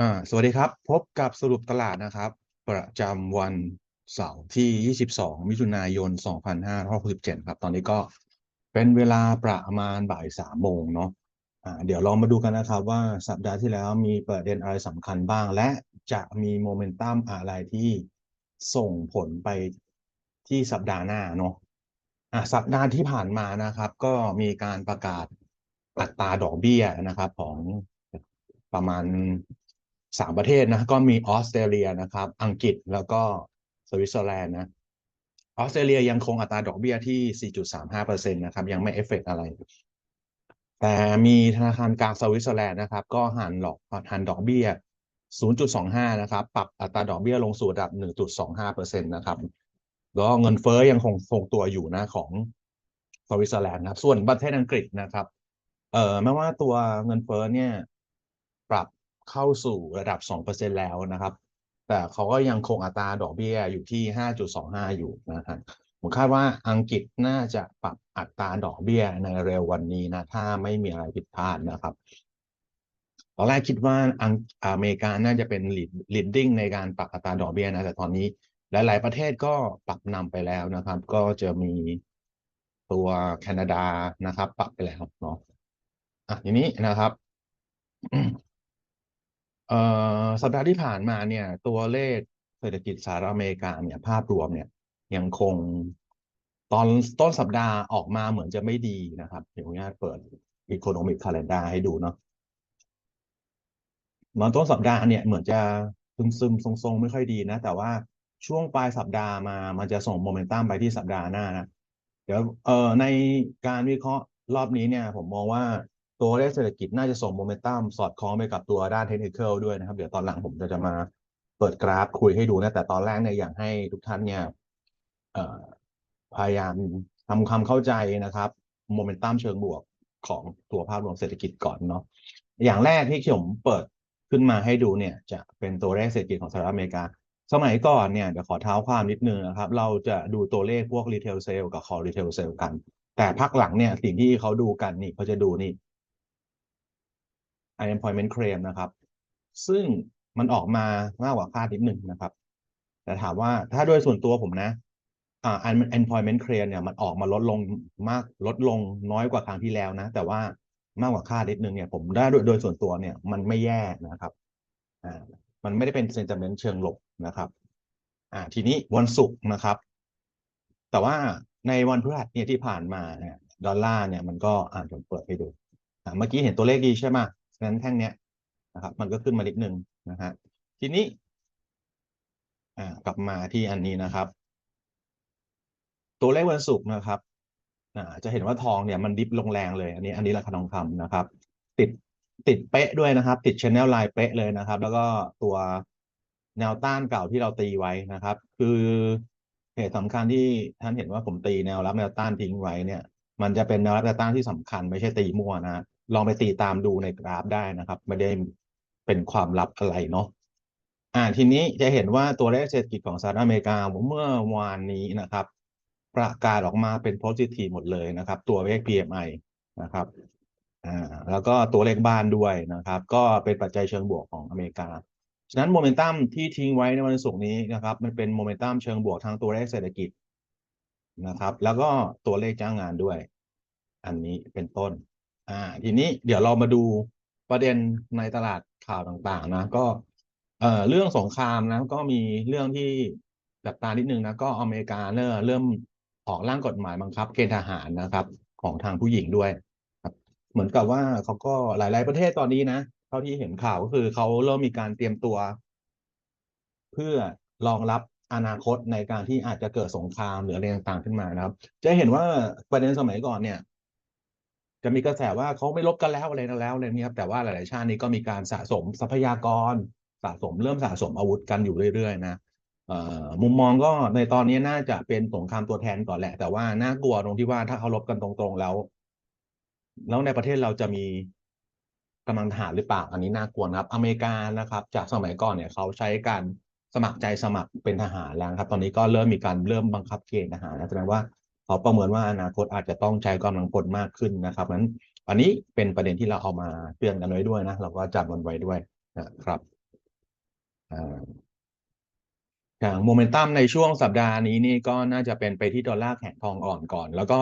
อ่าสวัสดีครับ พบกับสรุปตลาดนะครับ ประจำวันเสาร์ที่ 22 มิถุนายน 2567 ครับ ตอนนี้ก็เป็นเวลาประมาณบ่ายสามโมงเนาะอ่าเดี๋ยวลองมาดูกันนะครับว่าสัปดาห์ที่แล้วมีประเด็นอะไรสำคัญบ้าง และจะมีโมเมนตัมอะไรที่ส่งผลไปที่สัปดาห์หน้าเนาะอะสัปดาห์ที่ผ่านมานะครับ ก็มีการประกาศอัตราดอกเบี้ยนะครับของประมาณ สามประเทศนะก็มีออสเตรเลียนะครับ อังกฤษแล้วก็สวิตเซอร์แลนด์นะออสเตรเลียยังคงอัตราดอกเบี้ยที่ 4.35%นะครับยังไม่เอฟเฟกอะไร แต่มีธนาคารกลางสวิตเซอร์แลนด์นะครับ ก็หันหลอกหันดอกเบี้ย 0.25 นะครับ ปรับอัตราดอกเบี้ยลงสู่ระดับ 1.25%นะครับแล้วเงินเฟ้อยังคงทรงตัวอยู่นะของสวิตเซอร์แลนด์นะครับ ส่วนประเทศอังกฤษนะครับ เอ่อแม้ว่าตัวเงินเฟ้อเนี่ย ปรับ เข้าสู่ระดับ 2%แล้วนะครับ แต่เขาก็ยังคงอัตราดอกเบี้ยอยู่ที่ 5.25 อยู่นะครับผมคาดว่าอังกฤษน่าจะปรับอัตราดอกเบี้ยในเร็ววันนี้นะ ถ้าไม่มีอะไรผิดพลาดนะครับตอนแรกคิดว่าอังอเมริกาน่าจะเป็น leading ในการปรับอัตราดอกเบี้ยนะ แต่ตอนนี้หลาย ๆ ประเทศก็ปรับนำไปแล้วนะครับ ก็จะมีตัวแคนาดานะครับ ปรับไปแล้วเนาะอะทีนี้นะครับ เอ่อสัปดาห์ที่ผ่านมาเนี่ย ตัวเลขเศรษฐกิจสหรัฐอเมริกาเนี่ยภาพรวมเนี่ยยังคงตอนต้นสัปดาห์ออกมาเหมือนจะไม่ดีนะครับ เดี๋ยวญาตเปิด Economic Calendar ให้ดูเนาะตอนต้นสัปดาห์เนี่ยเหมือนจะซึมซึมทรงๆ ไม่ค่อยดีนะ แต่ว่าช่วงปลายสัปดาห์มามันจะส่งโมเมนตัมไปที่สัปดาห์หน้านะเดี๋ยวเอ่อในการวิเคราะห์รอบนี้เนี่ย ผมมองว่า ตัวเลขเศรษฐกิจน่าจะส่งโมเมนตัมสอดคล้องไปกับตัวด้านเทคนิคด้วยนะครับ เดี๋ยวตอนหลังผมจะจะมาเปิดกราฟคุยให้ดูนะแต่ตอนแรกเนี่ยอยากให้ทุกท่านเนี่ยพยายามทำความเข้าใจนะครับโมเมนตัมเชิงบวกของตัวภาพรวมเศรษฐกิจก่อนเนาะอย่างแรกที่ผมเปิดขึ้นมาให้ดูเนี่ยจะเป็นตัวเลขเศรษฐกิจของสหรัฐอเมริกา สมัยก่อนเนี่ยเดี๋ยวขอเท้าความนิดนึงนะครับ เราจะดูตัวเลขพวกรีเทลเซลกับคอรีเทลเซลกัน แต่พักหลังเนี่ยสิ่งที่เขาดูกันนี่เขาจะดูนี่ unemployment claim นะครับ ซึ่งมันออกมามากกว่าคาดนิดหนึ่งนะครับ แต่ถามว่าถ้าโดยส่วนตัวผมนะอ่า unemployment claim เนี่ยมันออกมาลดลงมากลดลงน้อยกว่าครั้งที่แล้วนะ แต่ว่ามากกว่าคาดนิดนึงเนี่ยผมได้โดยโดยส่วนตัวเนี่ยมันไม่แย่นะครับอ่ามันไม่ได้เป็น sentiment เชิงลบนะครับอ่าทีนี้วันศุกร์นะครับ แต่ว่าในวันพฤหัสเนี่ยที่ผ่านมาเนี่ยดอลลาร์เนี่ยมันก็อ่านผมเปิดให้ดูอ่าเมื่อกี้เห็นตัวเลขดีใช่ไหม ฉะนั้นแท่งเนี้ยนะครับ มันก็ขึ้นมานิดนึงนะฮะทีนี้ อ่ากลับมาที่อันนี้นะครับ ตัวเลขวันศุกร์นะครับอ่าจะเห็นว่าทองเนี่ยมันดิฟลงแรงเลย อันนี้ อันนี้ราคาทองคำนะครับ ติดติดเป๊ะด้วยนะครับ ติดชแนลไลน์เป๊ะเลยนะครับ แล้วก็ตัวแนวต้านเก่าที่เราตีไว้นะครับ คือเหตุสำคัญที่ท่านเห็นว่าผมตีแนวรับแนวต้านทิ้งไว้เนี่ย มันจะเป็นแนวรับแนวต้านที่สำคัญ ไม่ใช่ตีมั่วนะ ลองไปตีตามดูในกราฟได้นะครับ ไม่ได้เป็นความลับอะไรเนาะอ่าทีนี้จะเห็นว่าตัวเลขเศรษฐกิจของสหรัฐอเมริกาเมื่อวานนี้นะครับ ประกาศออกมาเป็น positive หมดเลยนะครับ ตัวเลข PMI นะครับอ่าแล้วก็ตัวเลขบ้านด้วยนะครับ ก็เป็นปัจจัยเชิงบวกของอเมริกาฉะนั้นโมเมนตัมที่ทิ้งไว้ในวันศุกร์นี้นะครับ มันเป็นโมเมนตัมเชิงบวกทางตัวเลขเศรษฐกิจนะครับ แล้วก็ตัวเลขจ้างงานด้วย อันนี้เป็นต้น อ่า ทีนี้เดี๋ยวเรามาดูประเด็นในตลาดข่าวต่างๆ นะ ก็ เอ่อเรื่องสงครามนะ ก็มีเรื่องที่จับตานิดนึงนะ ก็อเมริกาเริ่มเริ่มออกร่างกฎหมายบังคับเกณฑ์ทหารนะครับ ของทางผู้หญิงด้วยครับ เหมือนกับว่าเขาก็หลาย ๆประเทศตอนนี้นะเท่าที่เห็นข่าวก็คือเขาเริ่มมีการเตรียมตัว เพื่อรองรับอนาคตในการที่อาจจะเกิดสงครามหรืออะไรต่างๆขึ้นมานะครับ จะเห็นว่าประเด็นสมัยก่อนเนี่ย จะมีกระแสว่าเขาไม่ลบกันแล้วอะไรแล้วอะไรนี้ครับแต่ว่าหลาย ๆ ชาตินี้ก็มีการสะสมทรัพยากรสะสมเริ่มสะสมอาวุธกันอยู่เรื่อย ๆ นะมุมมองก็ในตอนนี้น่าจะเป็นสงครามตัวแทนก่อนแหละ แต่ว่าน่ากลัวตรงที่ว่าถ้าเขาลบกันตรง ๆ แล้ว แล้วในประเทศเราจะมีกำลังทหารหรือเปล่า อันนี้น่ากลัวนะครับ อเมริกานะครับ จากสมัยก่อนเนี่ยเขาใช้การสมัครใจสมัครเป็นทหารแล้วครับ ตอนนี้ก็เริ่มมีการเริ่มบังคับเกณฑ์ทหารนะแสดงว่า เขาประเมินว่าอนาคตอาจจะต้องใช้กำลังพลมากขึ้นนะครับนั้นอันนี้เป็นประเด็นที่เราเอามาเตือนกันไว้ด้วยนะเราก็จำมันไว้ด้วยนะครับอ่าอย่างโมเมนตัมในช่วงสัปดาห์นี้นี่ก็น่าจะเป็นไปที่ดอลลาร์แข็งทองอ่อนก่อน แล้วก็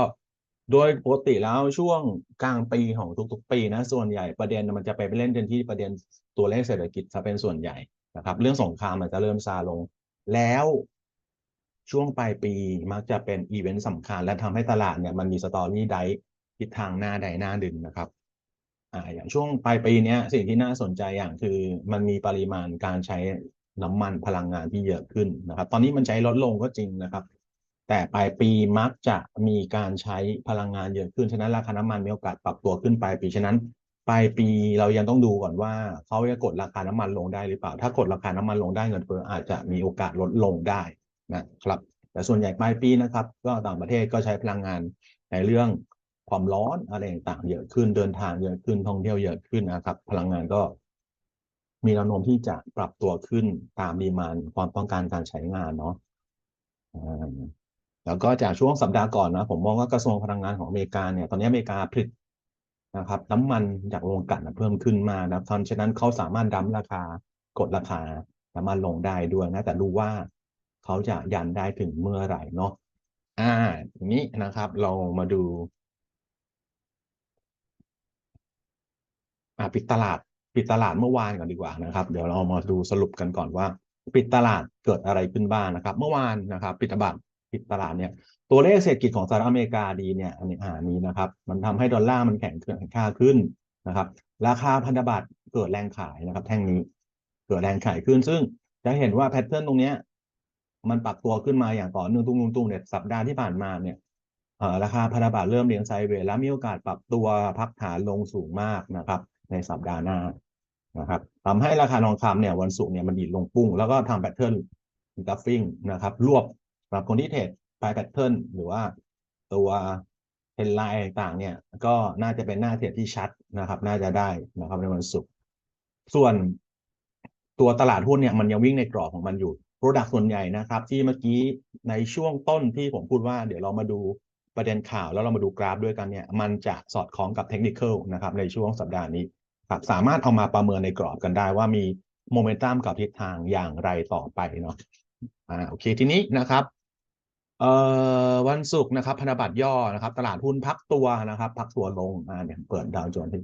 โดยปกติแล้วช่วงกลางปีของทุกๆ ปีนะส่วนใหญ่ประเด็นมันจะไปเล่นกันที่ประเด็นตัวเลขเศรษฐกิจจะเป็นส่วนใหญ่นะครับ เรื่องสงครามมันจะเริ่มซาลง แล้ว ช่วงปลายปีมักจะเป็นอีเวนต์สำคัญ และทำให้ตลาดเนี่ยมันมีสตอรี่ไดทิศทางหน้าใดหน้าดึงนะครับอ่าอย่างช่วงปลายปีเนี้ยสิ่งที่น่าสนใจอย่างคือมันมีปริมาณการใช้น้ำมันพลังงานที่เยอะขึ้นนะครับ ตอนนี้มันใช้ลดลงก็จริงนะครับ แต่ปลายปีมักจะมีการใช้พลังงานเยอะขึ้น ฉะนั้นราคาน้ำมันมีโอกาสปรับตัวขึ้นปลายปี ฉะนั้นปลายปีเรายังต้องดูก่อนว่าเขาจะกดราคาน้ำมันลงได้หรือเปล่า ถ้ากดราคาน้ำมันลงได้เงินเฟ้ออาจจะมีโอกาสลดลงได้ นะครับแต่ส่วนใหญ่ปลายปีนะครับ ก็ต่างประเทศก็ใช้พลังงานในเรื่องความร้อนอะไรต่างๆเยอะขึ้นเดินทางเยอะขึ้นท่องเที่ยวเยอะขึ้นนะครับ พลังงานก็ มีแนวโน้มที่จะปรับตัวขึ้นตามดีมานความต้องการการใช้งานเนาะแล้วก็จากช่วงสัปดาห์ก่อนนะผมมองว่ากระทรวงพลังงานของอเมริกาเนี่ยตอนนี้อเมริกาผลิตนะครับ น้ำมันจากโรงกลั่นเพิ่มขึ้นมานะเพราะฉะนั้นเขาสามารถดั้มราคากดราคาน้ำมันลงได้ด้วยนะแต่ดูว่า เขาจะยันได้ถึงเมื่อไหร่เนาะอ่าทีนี้นะครับเรามาดูอ่าปิดตลาดปิดตลาดเมื่อวานก่อนดีกว่านะครับ เดี๋ยวเรามาดูสรุปกันก่อนว่า ปิดตลาดเกิดอะไรขึ้นบ้างนะครับ เมื่อวานนะครับ ปิดตลาดปิดตลาดเนี่ยตัวเลขเศรษฐกิจของสหรัฐอเมริกาดีเนี่ยอันนี้อ่านี้นะครับ มันทำให้ดอลลาร์มันแข็งแข็งค่าขึ้นนะครับ ราคาพันธบัตรเกิดแรงขายนะครับ แท่งนี้เกิดแรงขายขึ้น ซึ่งจะเห็นว่าแพทเทิร์นตรงเนี้ย มันปรับตัวขึ้นมาอย่างต่อเนื่องตุ้งตุ้งเนี่ยสัปดาห์ที่ผ่านมาเนี่ยราคาพันธบัตรเริ่มเลี้ยงไซเวย์แล้วมีโอกาสปรับตัวพักฐานลงสูงมากนะครับ ในสัปดาห์หน้านะครับทำให้ราคาทองคำเนี่ยวันศุกร์เนี่ยมันดีดลงปุ้ง แล้วก็ทำแพทเทิร์นกราฟฟิ้งนะครับ รวบสำหรับคนที่เทรดไพแพทเทิร์นหรือว่าตัวเทนไลน์ต่างเนี่ยก็น่าจะเป็นหน้าเทรดที่ชัดนะครับ น่าจะได้นะครับในวันศุกร์ส่วนตัวตลาดหุ้นเนี่ยมันยังวิ่งในกรอบของมันอยู่ โปรดักต์ส่วนใหญ่นะครับ ที่เมื่อกี้ในช่วงต้นที่ผมพูดว่า เดี๋ยวเรามาดูประเด็นข่าวแล้วเรามาดูกราฟด้วยกันเนี่ย มันจะสอดคล้องกับเทคนิคนะครับในช่วงสัปดาห์นี้ครับสามารถเอามาประเมินในกรอบกันได้ว่ามีโมเมนตัมกับทิศทางอย่างไรต่อไปเนาะอ่าโอเคทีนี้นะครับเอ่อวันศุกร์นะครับพันธบัตรย่อนะครับ ตลาดหุ้นพักตัวนะครับ พักตัวลงอ่าเนี่ยเปิดดาวโจนส์ที่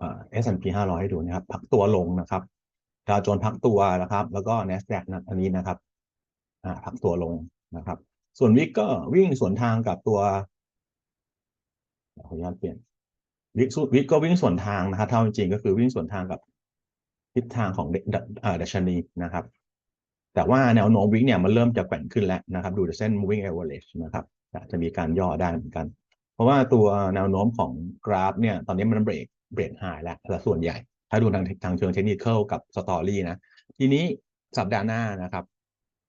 อ่า S&P 500ให้ดูนะครับ พักตัวลงนะครับ ดาวโจนพักตัวนะครับ แล้วก็ NASDAQ นะอันนี้นะครับพักตัวลงนะครับ ส่วนวิกก็วิ่งสวนทางกับตัวขออนุญาตเปลี่ยนวิกวิกก็วิ่งสวนทางนะครับเท่าจริงๆก็คือวิ่งสวนทางกับทิศทางของดัชนีนะครับ แต่ว่าแนวโน้มวิกเนี่ยมันเริ่มจะแกว่งขึ้นแล้วนะครับ ดูเส้น moving average นะครับจะมีการย่อได้เหมือนกัน เพราะว่าตัวแนวโน้มของกราฟเนี่ย ตอนนี้มันเบรกเบรกหายแล้วส่วนใหญ่ ถ้าดูทางทางเชิงเทคนิคกับสตอรี่นะ ทีนี้สัปดาห์หน้านะครับ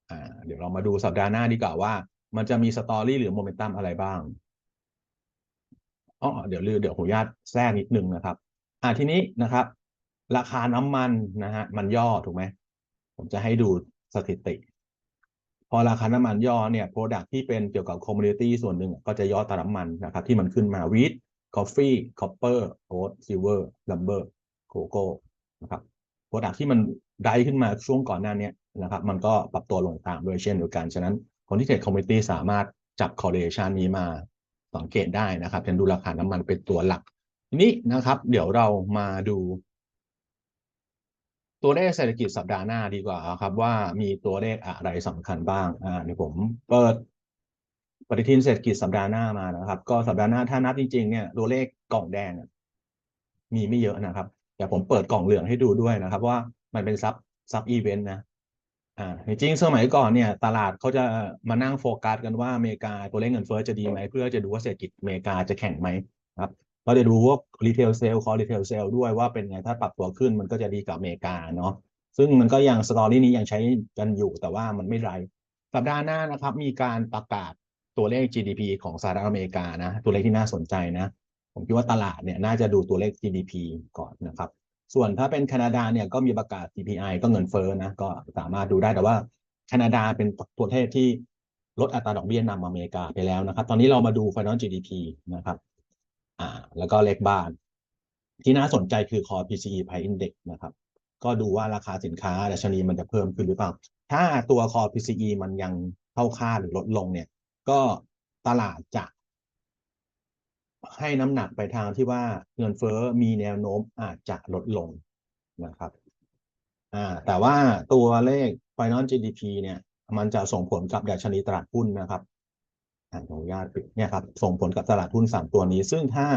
อ่าเดี๋ยวเรามาดูสัปดาห์หน้าดีกว่าว่า มันจะมีสตอรี่หรือโมเมนตัมอะไรบ้างอ๋อเดี๋ยวลือเดี๋ยวขออนุญาตแทรกนิดนึงนะครับ อ่าทีนี้นะครับ ราคาน้ำมันนะฮะมันย่อถูกไหมผมจะให้ดูสถิติ พอราคาน้ำมันย่อเนี่ยโปรดักที่เป็นเกี่ยวกับคอมมูนิตี้ส่วนหนึ่งก็จะย่อตามน้ำมันนะครับ ที่มันขึ้นมาวีทกาแฟคอปเปอร์โอ๊ตซิลเวอร์ลัมเบอร์ โกโก้นะครับโปรดักที่มันได้ขึ้นมาช่วงก่อนหน้านี้นะครับ มันก็ปรับตัวลงตามด้วยเช่นเดียวกัน ฉะนั้นคนที่เทรดคอมมิตี้สามารถจับคอร์เรชันนี้มาสังเกตได้นะครับจะดูราคาน้ำมันเป็นตัวหลัก ทีนี้นะครับ เดี๋ยวเรามาดู ตัวเลขเศรษฐกิจสัปดาห์หน้าดีกว่าครับ ว่ามีตัวเลขอะไรสำคัญบ้างอ่าเดี๋ยวผมเปิดปฏิทินเศรษฐกิจสัปดาห์หน้ามานะครับ ก็สัปดาห์หน้าถ้านับจริงๆเนี่ยตัวเลขกล่องแดงมีไม่เยอะนะครับ แต่ผมเปิดกล่องเหลืองให้ดูด้วยนะครับ ว่ามันเป็นซับซับอีเวนต์นะอ่าจริงสมัยก่อนเนี่ยตลาดเขาจะมานั่งโฟกัสกันว่าอเมริกาตัวเลขเงินเฟ้อจะดีไหมเพื่อจะดูว่าเศรษฐกิจอเมริกาจะแข็งไหมครับเราจะดูว่ารีเทลเซลคอรีเทลเซลด้วยว่าเป็นไงถ้าปรับตัวขึ้นมันก็จะดีกับอเมริกาเนาะซึ่งมันก็ยังสตอรี่นี้ยังใช้กันอยู่แต่ว่ามันไม่ไรสัปดาห์หน้านะครับมีการประกาศตัวเลข GDP ของสหรัฐอเมริกานะตัวเลขที่น่าสนใจนะ ผมคิดว่าตลาดเนี่ยน่าจะดูตัวเลข GDP ก่อนนะครับ ส่วนถ้าเป็นแคนาดาเนี่ยก็มีประกาศ CPI ก็เงินเฟ้อนะก็สามารถดูได้แต่ว่าแคนาดาเป็นประเทศที่ลดอัตราดอกเบี้ยนำอเมริกาไปแล้วนะครับ ตอนนี้เรามาดู Final GDP นะครับอ่าแล้วก็เลขบ้าน ที่น่าสนใจคือ Core PCE Price Index นะครับ ก็ดูว่าราคาสินค้าดัชนีมันจะเพิ่มขึ้นหรือเปล่า ถ้าตัว core PCE มันยังเท่าค่าหรือลดลงเนี่ย ก็ตลาดจะ ให้น้ำหนักไปทางที่ว่าเงินเฟ้อมีแนวโน้มอาจจะลดลงนะครับอ่าแต่ว่าตัวเลข Final GDP เนี่ย มันจะส่งผลกับดัชนีตลาดหุ้นนะครับอ่าขออนุญาตปิดเนี่ยครับส่งผลกับตลาดหุ้นสามตัวนี้ ซึ่งถ้า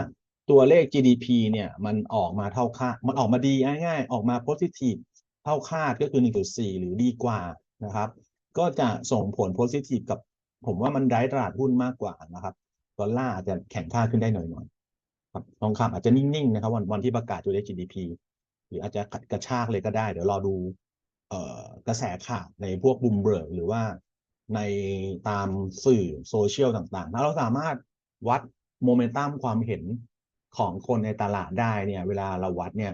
ตัวเลข GDP เนี่ยมันออกมาเท่าค่า มันออกมาดีง่ายๆ ออกมา positive เท่าคาดก็คือ 1.4 หรือดีกว่านะครับ ก็จะส่งผล positive กับผมว่ามันได้ตลาดหุ้นมากกว่านะครับ ดอลลาร์อาจจะแข็งค่าขึ้นได้หน่อยๆครับทองคำอาจจะนิ่งๆนะครับวันวันที่ประกาศตัวเลข GDP หรืออาจจะกระชากเลยก็ได้ เดี๋ยวรอดูเอ่อกระแสข่าวในพวกบุมเบิร์กหรือว่าในตามสื่อโซเชียลต่างๆ ถ้าเราสามารถวัดโมเมนตัมความเห็นของคนในตลาดได้เนี่ยเวลาเราวัดเนี่ย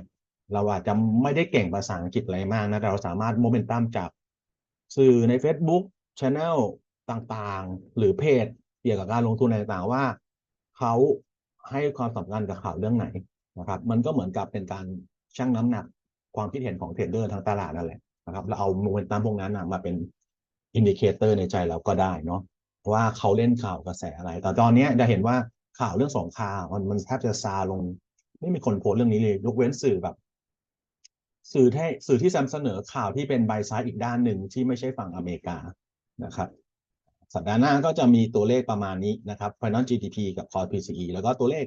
เราอาจจะไม่ได้เก่งภาษาอังกฤษอะไรมากนะแต่เราสามารถโมเมนตัมจากสื่อใน Facebook Channel ต่างๆ หรือเพจ เกี่ยวกับการลงทุนอะไรต่างๆว่าเขาให้ความสำคัญกับข่าวเรื่องไหนนะครับ มันก็เหมือนกับเป็นการชั่งน้ำหนักความคิดเห็นของเทรดเดอร์ทั้งตลาดนั่นแหละนะครับเราเอาโมเมนตัมพวกนั้นมาเป็นอินดิเคเตอร์ในใจเราก็ได้เนาะว่าเขาเล่นข่าวกระแสอะไร แต่ตอนนี้จะเห็นว่าข่าวเรื่องสงครามมันมันแทบจะซาลง ไม่มีคนโพสเรื่องนี้เลยยกเว้นสื่อแบบ สื่อที่สื่อที่นำเสนอข่าวที่เป็นไบซ้ายอีกด้านหนึ่งที่ไม่ใช่ฝั่งอเมริกานะครับ สัปดาห์หน้าก็จะมีตัวเลขประมาณนี้นะครับ Final GDP กับ Core PCE แล้วก็ตัวเลข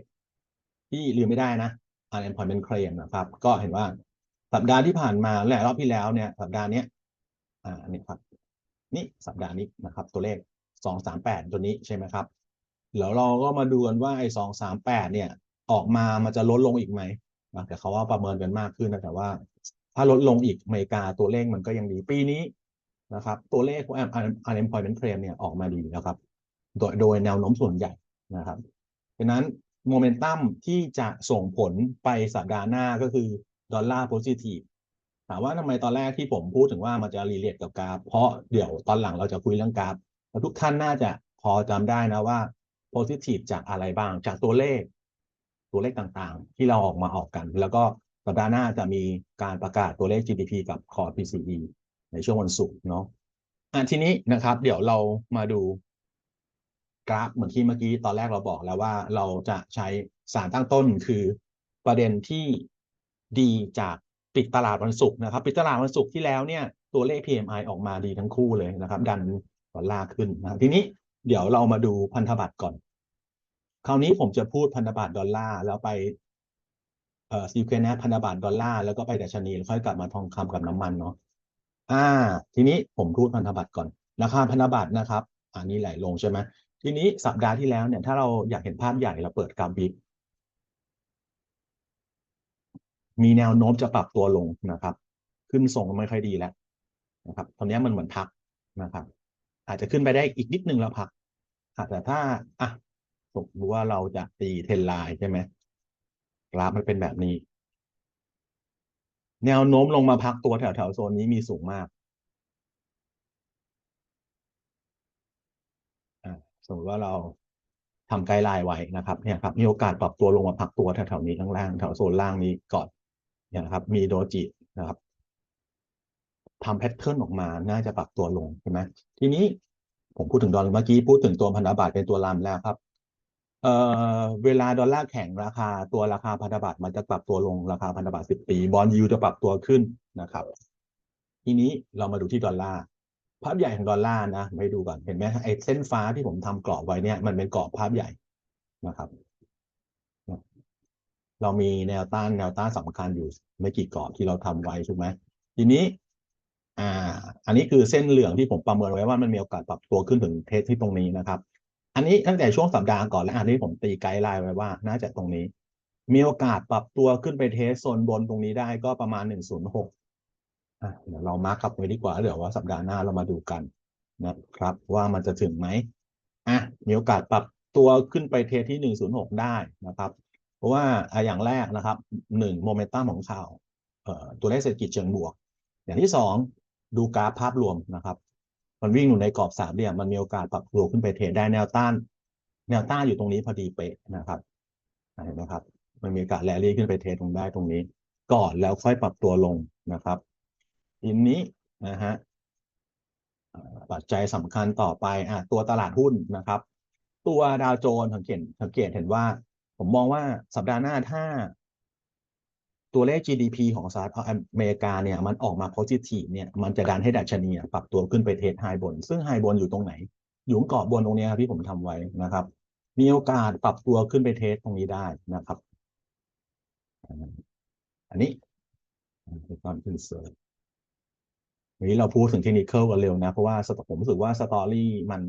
ที่ลืมไม่ได้นะ Unemployment Claim นะครับ ก็เห็นว่าสัปดาห์ที่ผ่านมาและรอบที่แล้วเนี่ย สัปดาห์นี้อ่านี่ครับ นี่สัปดาห์นี้นะครับ ตัวเลขสองสามแปดตัวนี้ใช่ไหมครับแล้วเราก็มาดูกันว่าไอ้สองสามแปดเนี่ย ออกมามันจะลดลงอีกไหมแต่เขาว่าประเมินกันมากขึ้นนะแต่ว่า ถ้าลดลงอีกอเมริกาตัวเลขมันก็ยังดีปีนี้ นะครับ ตัวเลขของ unemployment claim เนี่ยออกมาดีนะครับ โดยโดยแนวโน้มส่วนใหญ่นะครับดังนั้นโมเมนตัมที่จะส่งผลไปสัปดาห์หน้าก็คือดอลลาร์โพซิทีฟถามว่าทำไมตอนแรกที่ผมพูดถึงว่ามันจะรีเลทกับกราฟ เพราะเดี๋ยวตอนหลังเราจะคุยเรื่องกราฟทุกท่านน่าจะพอจำได้นะว่าโพซิทีฟจากอะไรบ้าง จากตัวเลข ตัวเลขต่างๆ ที่เราออกมาออกกัน แล้วก็สัปดาห์หน้าจะมีการประกาศตัวเลข GDP กับ Core PCE ในช่วงวันศุกร์เนาะอะทีนี้นะครับ เดี๋ยวเรามาดูกราฟเหมือนที่เมื่อกี้ตอนแรกเราบอกแล้วว่าเราจะใช้สารตั้งต้นคือประเด็นที่ดีจากปิดตลาดวันศุกร์นะครับ ปิดตลาดวันศุกร์ที่แล้วเนี่ยตัวเลข PMI ออกมาดีทั้งคู่เลยนะครับ ดันดอลลาร์ขึ้นนะทีนี้เดี๋ยวเรามาดูพันธบัตรก่อน คราวนี้ผมจะพูดพันธบัตรดอลลาร์แล้วไปเอ่อซีเควนต์พันธบัตรดอลลาร์แล้วก็ไปดัชนีแล้วค่อยกลับมาทองคำกับน้ำมันเนาะ อ่า ทีนี้ผมพูดพันธบัตรก่อน ราคาพันธบัตรนะครับ อันนี้ไหลลงใช่ไหมทีนี้สัปดาห์ที่แล้วเนี่ยถ้าเราอยากเห็นภาพใหญ่เราเปิดกราฟบิ๊กมีแนวโน้มจะปรับตัวลงนะครับ ขึ้นส่งไม่ค่อยดีแล้วนะครับ ตอนนี้มันเหมือนพักนะครับ อาจจะขึ้นไปได้อีกนิดนึงแล้วพักแต่ถ้าอะสมมติว่าเราจะตีเทนไลน์ใช่ไหมกราฟมันเป็นแบบนี้ แนวโน้มลงมาพักตัวแถวแถวโซนนี้มีสูงมากสมมติว่าเราทำไกด์ไลน์ไว้นะครับเนี่ยครับมีโอกาสปรับตัวลงมาพักตัวแถวๆนี้ข้างล่างแถวโซนล่างนี้ก่อนเนี่ยนะครับ มีโดจินะครับทำแพทเทิร์นออกมาน่าจะปรับตัวลงใช่ไหมทีนี้ผมพูดถึงดอลเมื่อกี้พูดถึงตัวพันธบัตรเป็นตัวลำแล้วครับ เอ่อเวลาดอลลาร์แข็งราคาตัวราคาพันธบัตรมันจะปรับตัวลงราคาพันธบัตรสิบปีบอลยูจะปรับตัวขึ้นนะครับ ทีนี้เรามาดูที่ดอลลาร์ภาพใหญ่ของดอลลาร์นะไปดูก่อนเห็นไหมไอ้เส้นฟ้าที่ผมทำกรอบไว้เนี่ยมันเป็นกรอบภาพใหญ่นะครับ เรามีแนวต้านแนวต้านสำคัญอยู่ไม่กี่กรอบที่เราทำไว้ถูกไหมทีนี้ อ่า อันนี้คือเส้นเหลืองที่ผมประเมินไว้ว่ามันมีโอกาสปรับตัวขึ้นถึงเทสที่ตรงนี้นะครับ อันนี้ตั้งแต่ช่วงสัปดาห์ก่อนและอันนี้ผมตีไกด์ไลน์ไว้ว่า น่าจะตรงนี้ มีโอกาสปรับตัวขึ้นไปเทสโซนบนตรงนี้ได้ก็ประมาณหนึ่งศูนย์หกอะเดี๋ยวเรามาร์กครับไว้ดีกว่าเดี๋ยวว่าสัปดาห์หน้าเรามาดูกันนะครับ ว่ามันจะถึงไหมอะมีโอกาสปรับตัวขึ้นไปเทสที่หนึ่งศูนย์หกได้นะครับ เพราะว่าอย่างแรกนะครับหนึ่งโมเมนตัมของข่าวเอ่อตัวเลขเศรษฐกิจเชิงบวก อย่างที่สองดูกราฟภาพรวมนะครับ มันวิ่งอยู่ในกรอบสามเหลี่ยมมันมีโอกาสปรับตัวขึ้นไปเทรดได้แนวต้าน แนวต้านอยู่ตรงนี้พอดีเป๊ะนะครับเห็นไหมครับ มันมีโอกาสแรลลี่ขึ้นไปเทรดตรงได้ตรงนี้ ก่อนแล้วค่อยปรับตัวลงนะครับทีนี้นะฮะปัจจัยสำคัญต่อไปอะตัวตลาดหุ้นนะครับ ตัวดาวโจนส์สังเกตสังเกตเห็นว่า ผมมองว่าสัปดาห์หน้าถ้า ตัวเลข GDP ของสหรัฐอเมริกาเนี่ยมันออกมา positive เนี่ยมันจะดันให้ดัชนีปรับตัวขึ้นไปเทสไฮบน ซึ่งไฮบนอยู่ตรงไหน อยู่กรอบบนตรงนี้ครับที่ผมทำไว้นะครับ มีโอกาสปรับตัวขึ้นไปเทสตรงนี้ได้นะครับ อันนี้เป็นความขึ้นเสริมวันนี้เราพูดถึงเทคนิคกันเร็วนะ เพราะว่าสตผมรู้สึกว่าสตอรี่มัน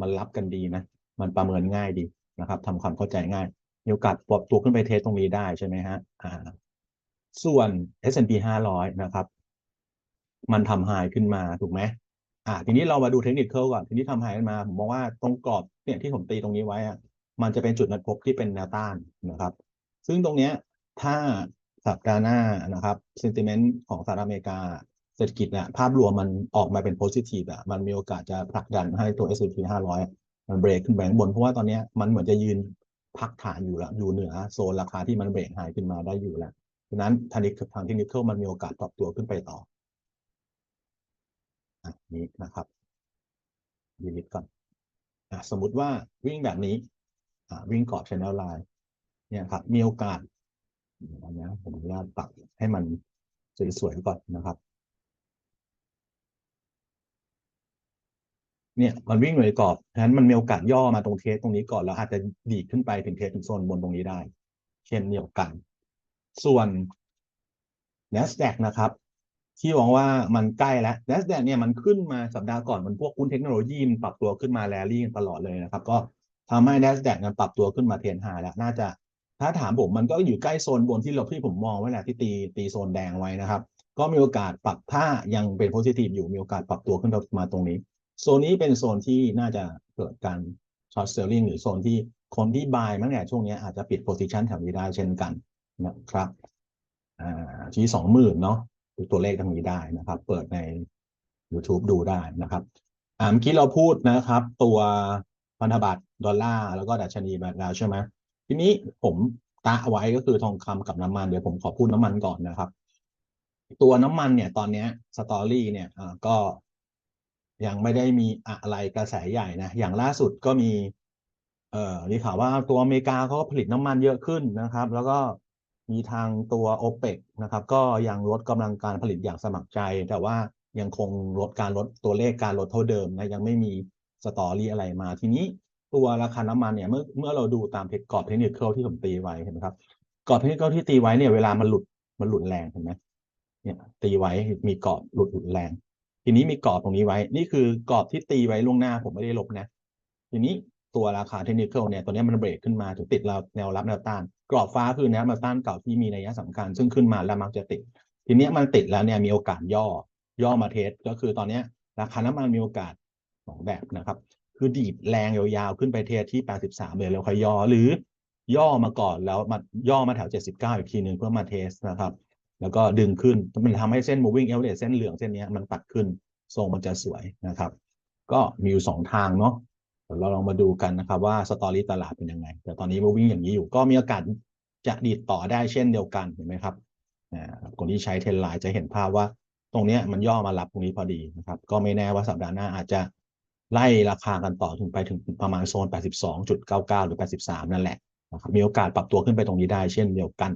มันรับกันดีนะ มันประเมินง่ายดีนะครับทำความเข้าใจง่ายมีโอกาสปรับตัวขึ้นไปเทสตรงนี้ได้ใช่ไหมฮะอ่า ส่วน S&P 500 นะครับ มันทำไฮขึ้นมาถูกไหมอ่าทีนี้เรามาดูเทคนิคก่อน ทีนี้ทำไฮขึ้นมา ผมมองว่าตรงกรอบเนี่ยที่ผมตีตรงนี้ไว้อะมันจะเป็นจุดนัดพบที่เป็นแนวต้านนะครับ ซึ่งตรงเนี้ยถ้าสัปดาห์หน้านะครับ sentiment ของสหรัฐอเมริกาเศรษฐกิจเนี่ยภาพรวมมันออกมาเป็น positive อะมันมีโอกาสจะผลักดันให้ตัว S&P 500 มันเบรกขึ้นไปข้างบน เพราะว่าตอนนี้มันเหมือนจะยืนพักฐานอยู่แล้วอยู่เหนือโซนราคาที่มันเบรกไฮขึ้นมาได้อยู่แล้ว ฉะนั้นทางนี้ทางเทคนิคมันมีโอกาสปรับตัวขึ้นไปต่ออันนี้นะครับดีลิทก่อนอะสมมุติว่าวิ่งแบบนี้อ่าวิ่งกรอบ channel line เนี่ยครับมีโอกาสอันนี้ผมอนุญาตปรับให้มันสวยๆก่อนนะครับ เนี่ยมันวิ่งอยู่ในกรอบฉะนั้นมันมีโอกาสย่อมาตรงเทสตรงนี้ก่อนแล้วอาจจะดีดขึ้นไปถึงเทสถึงโซนบนตรงนี้ได้ เช่นเดียวกัน ส่วน NASDAQ นะครับที่หวังว่ามันใกล้แล้ว NASDAQ เนี่ยมันขึ้นมาสัปดาห์ก่อนมันพวกหุ้นเทคโนโลยีมันปรับตัวขึ้นมาแรลลี่กันตลอดเลยนะครับ ก็ทำให้ NASDAQ มันปรับตัวขึ้นมาเทนไฮแล้ว น่าจะถ้าถามผมมันก็อยู่ใกล้โซนบนที่เราที่ผมมองไว้แหละที่ตีตีโซนแดงไว้นะครับ ก็มีโอกาสปรับถ้ายังเป็นโพซิทีฟอยู่มีโอกาสปรับตัวขึ้นมาตรงนี้ โซนนี้เป็นโซนที่น่าจะเกิดการช็อตเซลลิงหรือโซนที่คนที่บายมั้งเนี่ยช่วงนี้อาจจะปิดโพซิชันแถวนี้ได้เช่นกัน นะครับอ่าที่สองหมื่นเนาะดูตัวเลขทางนี้ได้นะครับ เปิดใน YouTube ดูได้นะครับอ่าเมื่อกี้เราพูดนะครับ ตัวพันธบัตรดอลลาร์แล้วก็ดัชนีแบบแล้วใช่ไหมทีนี้ผมตะไว้ก็คือทองคำกับน้ำมันเดี๋ยวผมขอพูดน้ำมันก่อนนะครับ ตัวน้ำมันเนี่ยตอนเนี้ยสตอรี่เนี่ยก็ยังไม่ได้มีอะไรกระแสใหญ่นะอย่างล่าสุดก็มี เอ่อนี่ข่าวว่าตัวอเมริกาเขาก็ผลิตน้ำมันเยอะขึ้นนะครับ แล้วก็ มีทางตัว o p e ปนะครับก็ยังลดกำลังการผลิตอย่างสมัครใจ แต่ว่ายังคงลดการลดตัวเลขการลดเท่าเดิมนะยังไม่มีสตอรี่อะไรมาทีนี้ตัวราคาน้ำมันเนี่ยเมื่อเมื่อเราดูตามกรอบเทคนิคที่ผมตีไว้เห็นไหมครับกรอบเทคนิคที่ตีไว้เนี่ยเวลามันหลุดมันหลุดแรงเห็นไหมเนี่ยตีไว้มีกรอบหลุดหลุดแรง ทีนี้มีกรอบตรงนี้ไว้ นี่คือกรอบที่ตีไว้ล่วงหน้าผมไม่ได้ลบนะ ทีนี้ ตัวราคาเทคนิคเนี่ยตัวนี้มันเบรกขึ้นมาถึงติดเราแนวรับแนวต้าน กรอบฟ้าคือแนวต้านเก่าที่มีนัยสำคัญ ซึ่งขึ้นมาแล้วมักจะติด ทีนี้มันติดแล้วเนี่ยมีโอกาสย่อย่อมาเทสก็คือตอนนี้ราคาน้ำมันมีโอกาสสองแบบนะครับ คือดีดแรงยาวๆขึ้นไปเทสที่ 83เลยแล้วค่อยย่อหรือย่อมาก่อนแล้วมาย่อมาแถว 79 อีกทีหนึ่งเพื่อมาเทสนะครับ แล้วก็ดึงขึ้นมันทำให้เส้น moving average เส้นเหลืองเส้นนี้มันตัดขึ้นทรงมันจะสวยนะครับ ก็มีอยู่สองทางเนาะ เราลองมาดูกันนะครับว่าสตอรี่ตลาดเป็นยังไง แต่ตอนนี้มันวิ่งอย่างนี้อยู่ ก็มีโอกาสจะดีดต่อได้เช่นเดียวกันเห็นไหมครับคนที่ใช้เทรนไลน์จะเห็นภาพว่าตรงนี้มันย่อมารับตรงนี้พอดีนะครับก็ไม่แน่ว่าสัปดาห์หน้าอาจจะไล่ราคากันต่อถึงไปถึงประมาณโซน 82.99 หรือ 83 นั่นแหละนะครับมีโอกาสปรับตัวขึ้นไปตรงนี้ได้เช่นเดียวกัน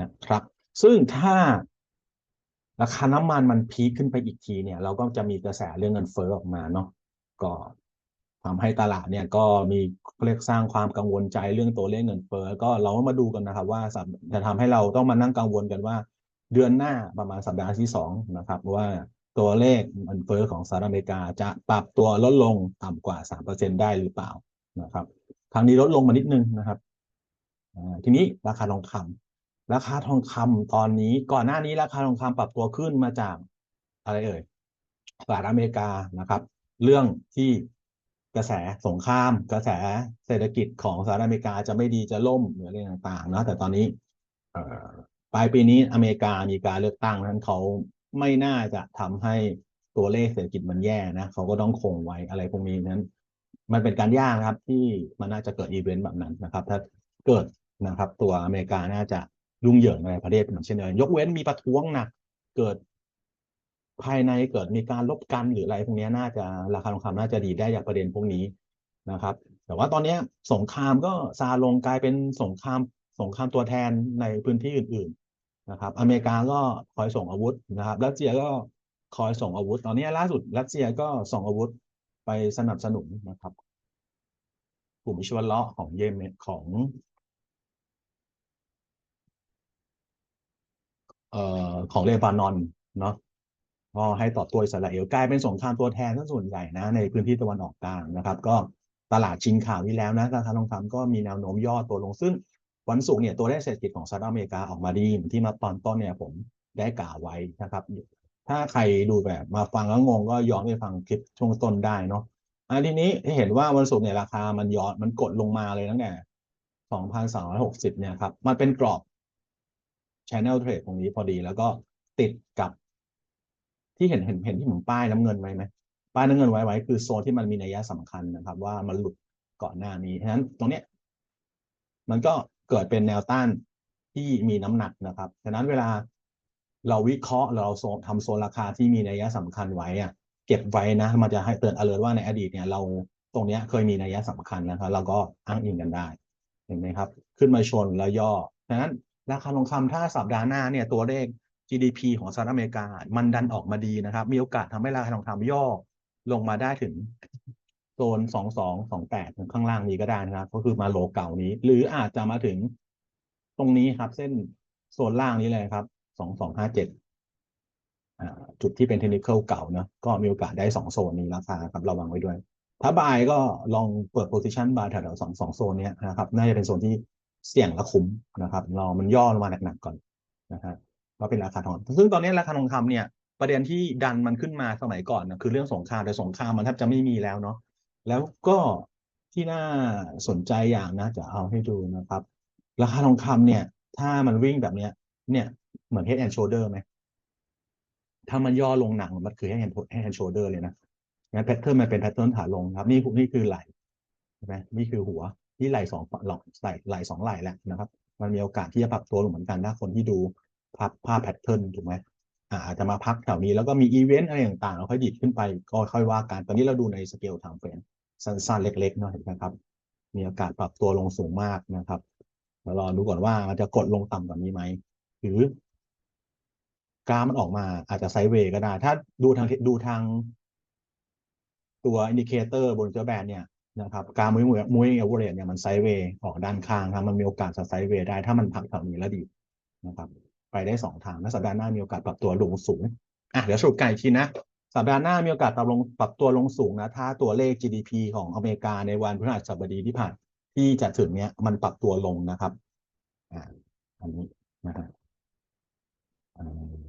นะครับ ซึ่งถ้าราคาน้ำมันมันพีคขึ้นไปอีกทีเนี่ย เราก็จะมีกระแสเรื่องเงินเฟ้อออกมาเนาะก็ ทำให้ตลาดเนี่ยก็มีเรียกสร้างความกังวลใจเรื่องตัวเลขเงินเฟ้อก็เรามาดูกันนะครับ ว่าจะทำให้เราต้องมานั่งกังวลกันว่า เดือนหน้าประมาณสัปดาห์ที่สองนะครับว่าตัวเลขเงินเฟ้อของสหรัฐอเมริกาจะปรับตัวลดลงต่ำกว่าสามเปอร์เซ็นได้หรือเปล่านะครับครั้งนี้ลดลงมานิดนึงนะครับทีนี้ราคาทองคำราคาทองคำตอนนี้ก่อนหน้านี้ราคาทองคำปรับตัวขึ้นมาจากอะไรเอ่ยสหรัฐอเมริกานะครับ เรื่องที่ กระแสสงคราม กระแสเศรษฐกิจของสหรัฐอเมริกาจะไม่ดีจะล่มหรืออะไรต่างๆนะแต่ตอนนี้ปลายปีนี้อเมริกามีการเลือกตั้งนั้นเขาไม่น่าจะทำให้ตัวเลขเศรษฐกิจมันแย่นะเขาก็ต้องคงไว้อะไรพวกนี้นั้น มันเป็นการยากนะครับ ที่มันน่าจะเกิดอีเวนต์แบบนั้นนะครับ ถ้าเกิดนะครับ ตัวอเมริกาน่าจะรุ่งเหยิงในประเทศเหมือนเช่นเดิมยกเว้นมีประท้วงหนักเกิด ภายในเกิดมีการลบกันหรืออะไรพวกนี้น่าจะราคาทองคำน่าจะดีได้จากประเด็นพวกนี้นะครับ แต่ว่าตอนนี้สงครามก็ซาลงกลายเป็นสงครามสงครามตัวแทนในพื้นที่อื่น ๆนะครับ อเมริกาก็คอยส่งอาวุธนะครับรัสเซียก็คอยส่งอาวุธ ตอนนี้ล่าสุดรัสเซียก็ส่งอาวุธไปสนับสนุนนะครับ กลุ่มอิชวัลเลาะของเยเมนของเอ่อของเลบานอนเนาะ ก็ให้ต่อตัวอิสราเอลกลายเป็นสงครามตัวแทนซะส่วนใหญ่นะในพื้นที่ตะวันออกกลางนะครับ ก็ตลาดชิงข่าวนี้แล้วนะราคาทองคำก็มีแนวโน้มย่อตัวลงซึ่งวันศุกร์เนี่ยตัวเลขเศรษฐกิจของสหรัฐอเมริกาออกมาดีเหมือนที่มาตอนต้นเนี่ยผมได้กล่าวไว้นะครับ ถ้าใครดูแบบมาฟังแล้วงงก็ย้อนไปฟังคลิปช่วงต้นได้เนาะอันทีนี้เห็นว่าวันศุกร์เนี่ยราคามันย้อนมันกดลงมาเลยตั้งแต่2,360 เนี่ยครับ มันเป็นกรอบ Channel Trade ตรงนี้พอดีแล้วก็ติดกับ ที่เห็นเห็นเห็นที่ผมป้ายน้ำเงินไว้ไหมป้ายน้ำเงินไว้ไว้คือโซนที่มันมีนัยยะสำคัญนะครับ ว่ามันหลุดก่อนหน้านี้ฉะนั้นตรงเนี้ยมันก็เกิดเป็นแนวต้านที่มีน้ำหนักนะครับฉะนั้นเวลาเราวิเคราะห์เราทำโซนราคาที่มีนัยยะสำคัญไว้อะเก็บไว้นะ มันจะให้เตือน alert ว่าในอดีตเนี่ยเราตรงเนี้ยเคยมีนัยยะสำคัญนะครับ เราก็อ้างอิงกันได้ เห็นไหมครับ ขึ้นมาชนแล้วย่อฉะนั้นราคาทองคำถ้าสัปดาห์หน้าเนี่ยตัวเลข GDP ของสหรัฐอเมริกา มันดันออกมาดีนะครับ มีโอกาสทำให้ราคาทองคำย่อลงมาได้ถึงโซนสองสองสองแปดข้างล่างนี้ก็ได้นะครับ ก็คือมาโลเก่านี้ หรืออาจจะมาถึงตรงนี้ครับ เส้นโซนล่างนี้เลยครับสองสองห้าเจ็ดจุดที่เป็นเทคนิคเก่าเนาะก็มีโอกาสได้สองโซนนี้ราคาครับระวังไว้ด้วย ถ้าบายก็ลองเปิดโพซิชันบายแถวๆสองสองโซนเนี้ยนะครับ น่าจะเป็นโซนที่เสี่ยงและคุ้มนะครับรอมันย่อลงมาหนักๆก่อนนะครับ ก็เป็นราคาทองซึ่งตอนนี้ราคาทองคำเนี่ยประเด็นที่ดันมันขึ้นมาสมัยก่อนนะคือเรื่องสงครามแต่สงครามมันแทบจะไม่มีแล้วเนาะแล้วก็ที่น่าสนใจอย่างนะจะเอาให้ดูนะครับ ราคาทองคำเนี่ย ถ้ามันวิ่งแบบเนี้ย เนี่ยเหมือน head and shoulder ไหมถ้ามันย่อลงหนังมันคือ head and head and shoulder เลยนะงั้นแพทเทิร์นมันเป็นแพทเทิร์นขาลงครับ นี่นี่คือไหลใช่ไหมนี่คือหัวที่ไหลสองหลอกใส่ไหลสองไหลแหละนะครับ มันมีโอกาสที่จะปรับตัวลงเหมือนกันถ้าคนที่ดู ภาพภาแพทเทิร์นถูกไหมอาจจะมาพักแถวนี้แล้วก็มีอีเวนต์อะไรต่างๆเราค่อยหยิบขึ้นไปก็ค่อยว่ากัน ตอนนี้เราดูในสเกลทางเฟรมสั้นๆ เล็กๆเนาะเห็นไหมครับ มีโอกาสปรับตัวลงสูงมากนะครับเรารอดูก่อนว่ามันจะกดลงต่ำกว่านี้ไหม หรือกราฟมันออกมาอาจจะไซด์เวย์ก็ได้ ถ้าดูทางดูทางตัวอินดิเคเตอร์บนเจอแบนเนี่ยนะครับการมุ้ยมุ้ยมุ้ยเอเวอเรเนี่ยมันไซด์เวย์ออกด้านข้างครับมันมีโอกาสจะไซด์เวย์ได้ถ้ามันพักแถวนี้แล้วดีนะครับ ไปได้สองทางนะสัปดาห์หน้ามีโอกาสปรับตัวลงสูงอะเดี๋ยวสรุปกันอีกทีนะสัปดาห์หน้ามีโอกาสปรับลงปรับตัวลงสูงนะ ถ้าตัวเลข GDP ของอเมริกาในวันพฤหัสบดีที่ผ่านที่จะถึงเนี้ยมันปรับตัวลงนะครับอ่าอันนี้นะฮะ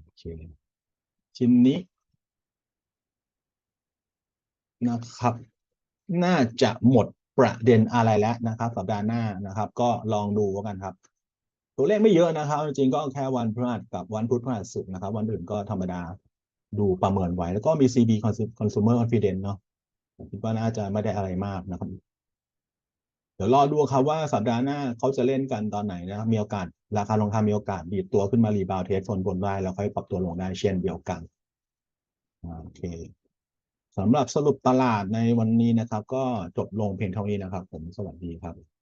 โอเคชิ้นนี้นะครับ น่าจะหมดประเด็นอะไรแล้วนะครับ สัปดาห์หน้านะครับ ก็ลองดูกันครับ ตัวเลขไม่เยอะนะครับ จริงๆก็แค่วันพฤหัสกับวันพุธพฤหัสศุกร์นะครับ วันอื่นก็ธรรมดาดูประเมินไว้ แล้วก็มี CB Consumer Confidence เนาะคิดว่าน่าจะไม่ได้อะไรมากนะครับ เดี๋ยวรอดูครับว่าสัปดาห์หน้าเขาจะเล่นกันตอนไหนนะครับมีโอกาสราคาลงคำมีโอกาสดีดตัวขึ้นมารีบาวเทสโซนบนได้แล้วค่อยปรับตัวลงได้เช่นเดียวกันโอเคสำหรับสรุปตลาดในวันนี้นะครับ ก็จบลงเพียงเท่านี้นะครับ ผมสวัสดีครับ